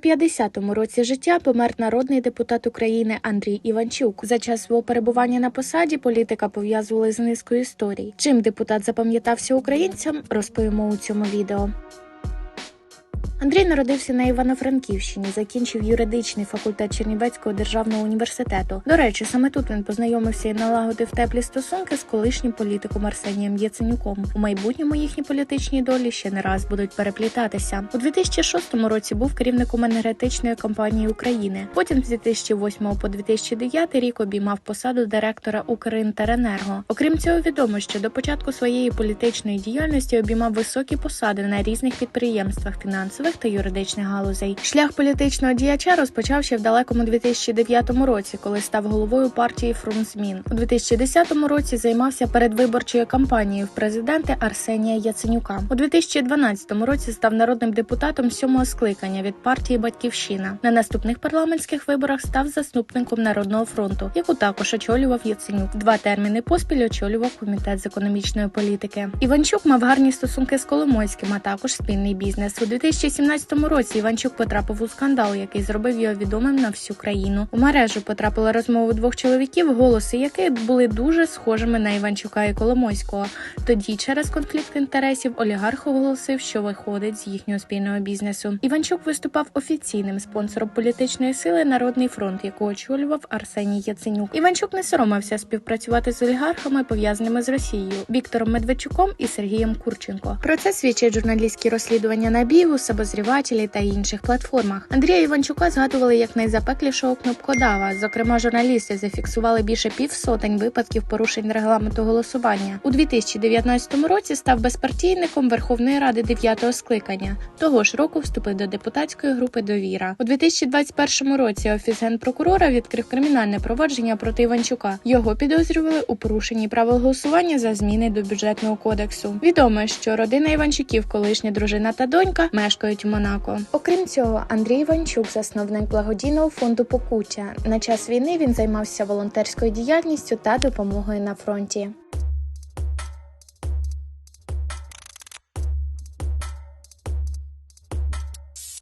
50-му році життя помер народний депутат України Андрій Іванчук. За час свого перебування на посаді політика пов'язували з низкою історій. Чим депутат запам'ятався українцям, розповімо у цьому відео. Андрій народився на Івано-Франківщині, закінчив юридичний факультет Чернівецького державного університету. До речі, саме тут він познайомився і налагодив теплі стосунки з колишнім політиком Арсенієм Яценюком. У майбутньому їхні політичні долі ще не раз будуть переплітатися. У 2006 році був керівником енергетичної компанії України. Потім з 2008 по 2009 рік обіймав посаду директора Укрінтеренерго. Окрім цього, відомо, що до початку своєї політичної діяльності обіймав високі посади на різних підприємствах фінансових та юридичних галузей. Шлях політичного діяча розпочав ще в далекому 2009 році, коли став головою партії Фронт змін. У 2010 році займався передвиборчою кампанією в президенти Арсенія Яценюка. У 2012 році став народним депутатом сьомого скликання від партії Батьківщина. На наступних парламентських виборах став заступником Народного фронту, яку також очолював Яценюк. Два терміни поспіль очолював комітет з економічної політики. Іванчук мав гарні стосунки з Коломойським, а також спільний бізнес. У 2017 році Іванчук потрапив у скандал, який зробив його відомим на всю країну. У мережу потрапила розмова двох чоловіків, голоси яких були дуже схожими на Іванчука і Коломойського. Тоді, через конфлікт інтересів, олігарх оголосив, що виходить з їхнього спільного бізнесу. Іванчук виступав офіційним спонсором політичної сили Народний фронт, яку очолював Арсеній Яценюк. Іванчук не соромився співпрацювати з олігархами, пов'язаними з Росією, Віктором Медведчуком і Сергієм Курченко. Про це свідчать журналістські розслідування на Бігус, обозрівателі та інших платформах. Андрія Іванчука згадували як найзапеклішого кнопкодава. Зокрема, журналісти зафіксували більше півсотень випадків порушень регламенту голосування. У 2019 році став безпартійником Верховної Ради 9-го скликання. Того ж року вступив до депутатської групи Довіра. У 2021 році офіс генпрокурора відкрив кримінальне провадження проти Іванчука. Його підозрювали у порушенні правил голосування за зміни до бюджетного кодексу. Відомо, що родина Іванчуків, колишня дружина та донька, мешкають у Монако. Окрім цього, Андрій Іванчук, засновник благодійного фонду Покуття. На час війни він займався волонтерською діяльністю та допомогою на фронті.